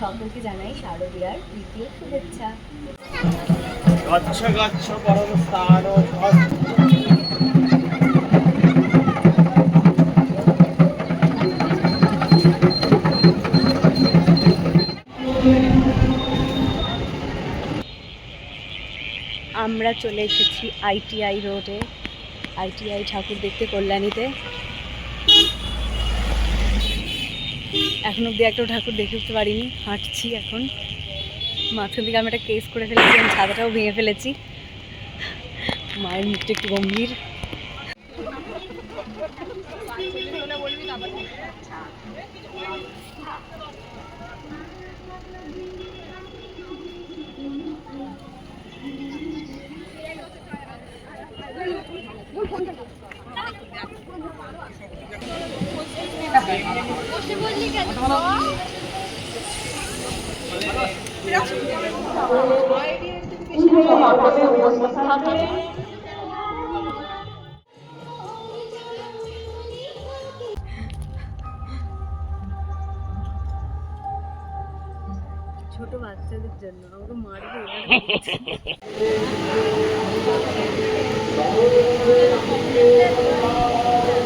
সকলকে জানাই শারদীয়ার তৃতীয় শুভেচ্ছা। গচ্ছ গচ্ছ পরম স্থান আমরা চলে এসেছি আইটিআই রোডে। আইটিআই ঠাকুর দেখতে কল্যাণীতে। এখন অব্দি একটাও ঠাকুর দেখে উঠতে পারিনি, হাঁটছি এখন। মাঝখান থেকে আমি একটা কেস করে ফেলেছি, আমি ছাতাটাও ভেঙে ফেলেছি। মায়ের মুখটা একটু গম্ভীর। ছোট বাচ্চাদের জন্য আমাকে মারবে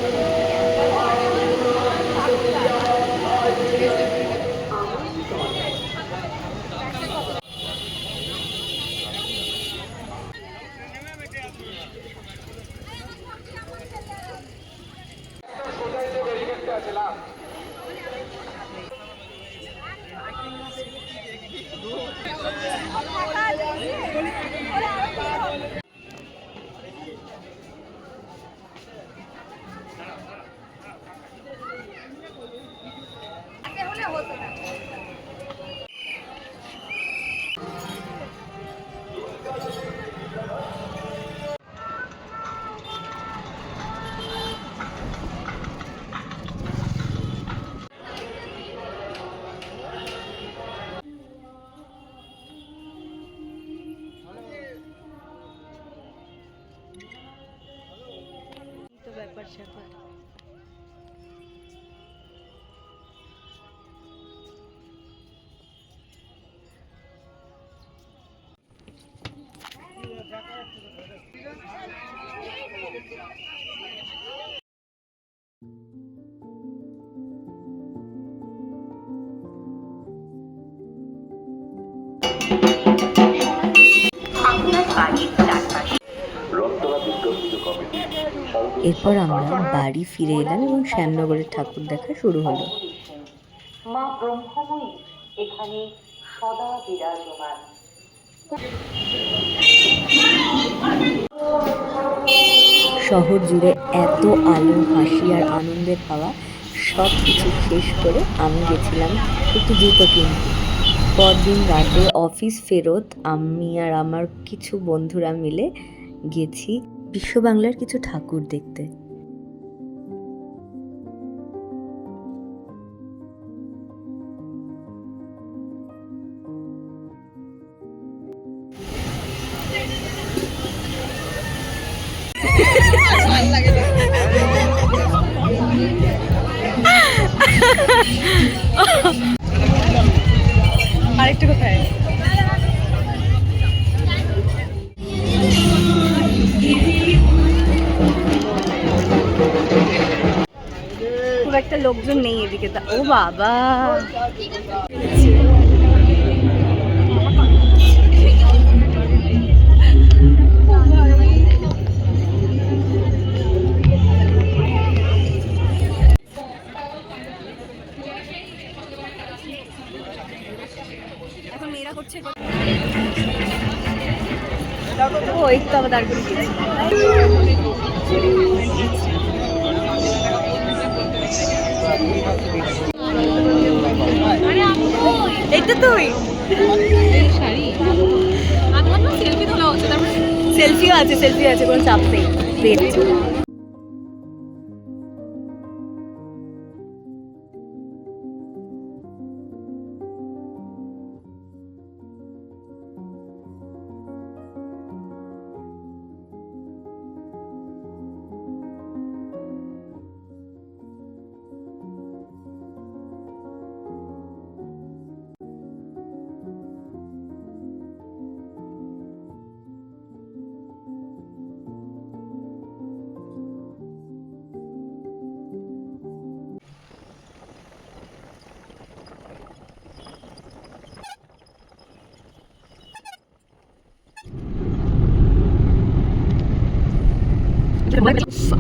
এরপর আমরা বাড়ি ফিরে এলাম এবং শ্যামনগরের ঠাকুর দেখা শুরু হলো। মা ব্রহ্মময়ী এখানে সদা বিরাজমান। শহর জুড়ে এত আলো, হাসি আর আনন্দের পাওয়া সব কিছু শেষ করে আমি গেছিলাম একটু জুতো কিনতে পরদিন রাতে অফিস ফেরত আমি আর আমার কিছু বন্ধুরা মিলে গেছি বিশ্ব বাংলার কিছু ঠাকুর দেখতে। তা- ও বাবা। এইটা তুই? সেলফিও আছে সেলফি আছে কোনো চাপ নেই।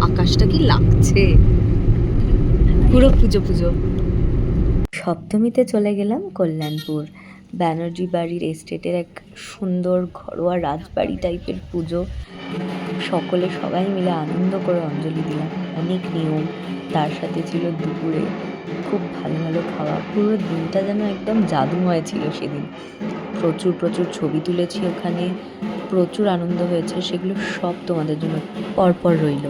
আকাশটা কি লাগছে। পুরো পুজো পুজো। সপ্তমীতে চলে গেলাম কল্যাণপুর। ব্যানার্জি বাড়ির এস্টেটের এক সুন্দর ঘরোয়া রাজবাড়ি টাইপের পুজো। সকলে সবাই মিলে আনন্দ করে অঞ্জলি দিলাম। অনেক নিয়ম, তার সাথে ছিল দুপুরে খুব ভালো ভালো খাওয়া। পুরো দিনটা যেন একদম জাদুময় ছিল সেদিন। প্রচুর প্রচুর ছবি তুলেছি ওখানে। প্রচুর আনন্দ হয়েছে সেগুলো সব তোমাদের জন্য পরপর রইল।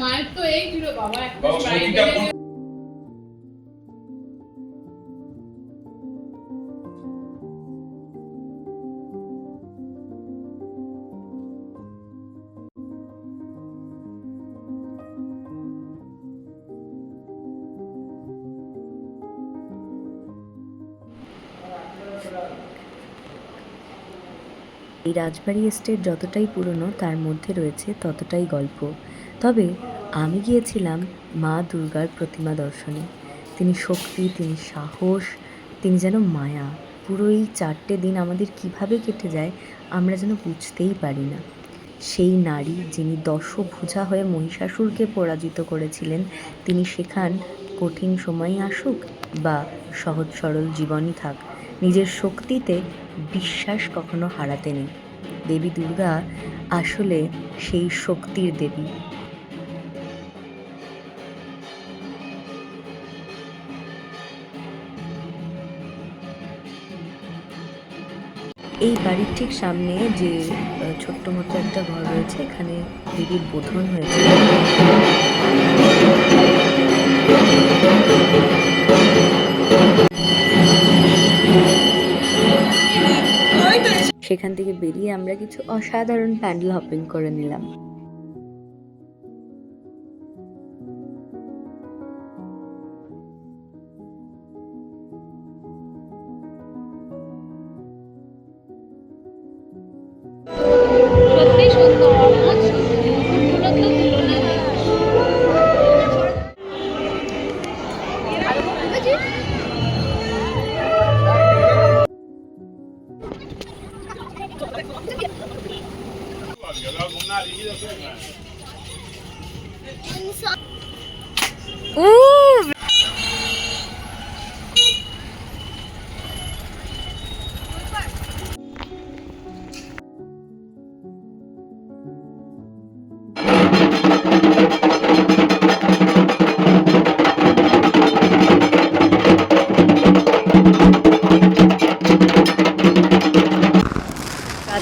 মায়ের তো এই ছিল বাবা একটা এই রাজবাড়ি এস্টেট যতটাই পুরনো, তার মধ্যে রয়েছে ততটাই গল্প। তবে আমি গিয়েছিলাম মা দুর্গার প্রতিমা দর্শনে। তিনি শক্তি, তিনি সাহস, তিনি যেন মায়া। পুরো এই চারটে দিন আমাদের কীভাবে কেটে যায়, আমরা যেন বুঝতেই পারি না। সেই নারী যিনি দশভুজা হয়ে মহিষাসুরকে পরাজিত করেছিলেন, তিনি শেখান কঠিন সময়ই আসুক বা সহজ সরল জীবনই থাক। নিজের শক্তিতে বিশ্বাস কখনো হারাতে নেই। দেবী দুর্গা আসলে সেই শক্তির দেবী। এই বাড়ির ঠিক সামনে যে ছোট্ট মতো একটা ঘর রয়েছে, এখানে দেবীর বোধন হয়েছে। সেখান থেকে বেরিয়ে আমরা কিছু অসাধারণ প্যান্ডেল হপিং করে নিলাম।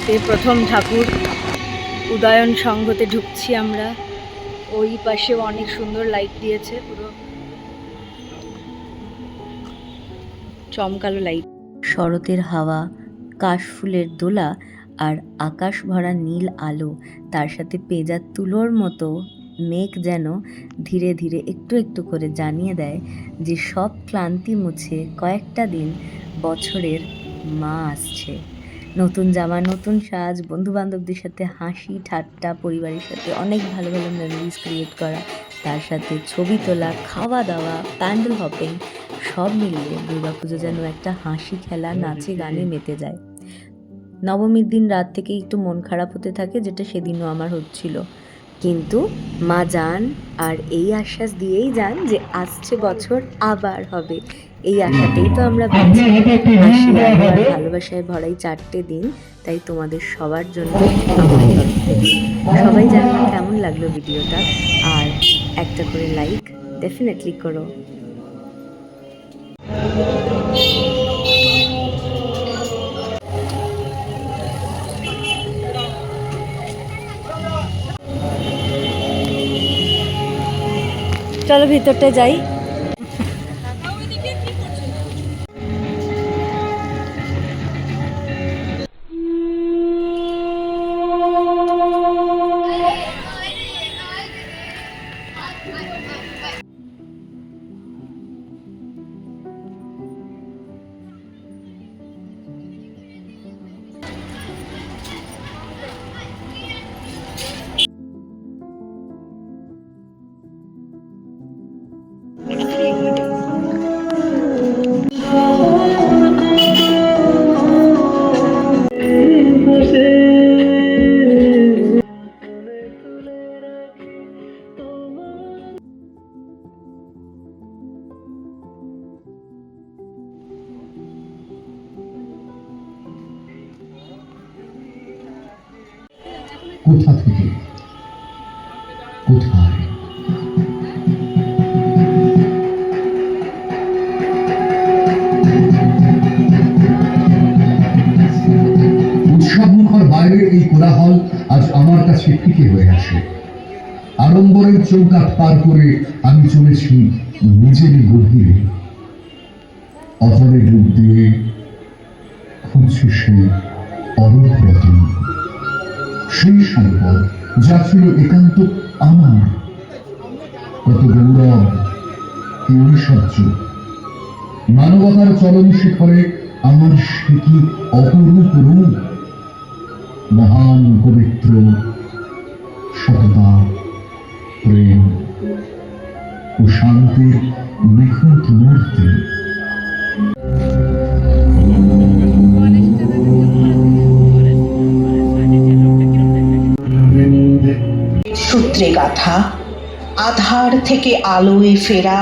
রাতে প্রথম ঠাকুর, উদয়ন সংঘতে ঢুকছি আমরা। ওই পাশেও অনেক সুন্দর লাইট দিয়েছে, পুরো চমকালো লাইট শরতের হাওয়া, কাশফুলের দোলা আর আকাশ ভরা নীল আলো, তার সাথে পেঁজার তুলোর মতো মেঘ যেন ধীরে ধীরে একটু একটু করে জানিয়ে দেয় যে সব ক্লান্তি মুছে কয়েকটা দিন বছরের মা আসছে। নতুন জামা নতুন সাজ বন্ধু বান্ধবদের সাথে হাসি ঠাট্টা পরিবারের সাথে অনেক ভালো ভালো মেমোরিজ ক্রিয়েট করা তার সাথে ছবি তোলা খাওয়া দাওয়া প্যান্ডেল হপিং সব মিলিয়ে দুর্গাপুজো যেন একটা হাসি খেলা নাচে গানে মেতে যায়। নবমীর দিন রাত থেকে একটু মন খারাপ হতে থাকে যেটা সেদিনও আমার হচ্ছিল। কিন্তু মা যান আর এই আশ্বাস দিয়েই যান যে আসছে বছর আবার হবে। এই আশাতেই তো আমরা ভালোবাসায় ভরাই চারটে দিন, তাই তোমাদের সবার জন্য। সবাই জানো কেমন লাগল ভিডিওটা। আর একটা করে লাইক ডেফিনেটলি করো। চলো ভিতরটা যাই। কোথা থেকে? কোথায়? উৎসবমুখর বাইরের এই কোলাহল আজ আমার কাছে ফিকে হয়ে আসে। আড়ম্বরের চৌকাঠ পার করে আমি চলেছি নিজেরই গভীরে। অতলে ডুব দিয়ে খুঁজছি সেই সেই সম্পদ যা ছিল একান্ত আমার। কত গৌরব, কি ঐশ্বর্য। মানবতার চরম শিখরে আমার সে কি অপরূপ রূপ? মহান পবিত্র সততা প্রেম ও শান্তির নিখুঁত মূর্তি। আধার থেকে আলোয় ফেরা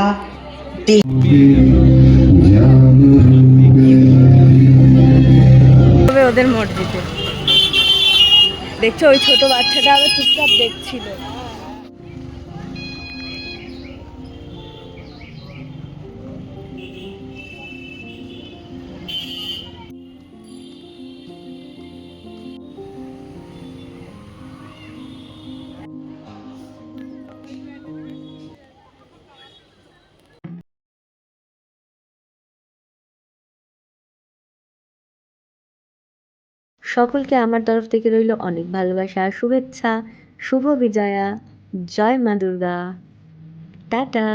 ওদের মসজিদে দেখছ ওই ছোট বাচ্চাটা আবার চুপচাপ দেখছিল। সকলকে আমার তরফ থেকে রইল অনেক ভালোবাসা শুভেচ্ছা শুভ বিজয়া জয় মা দুর্গা। টাটা।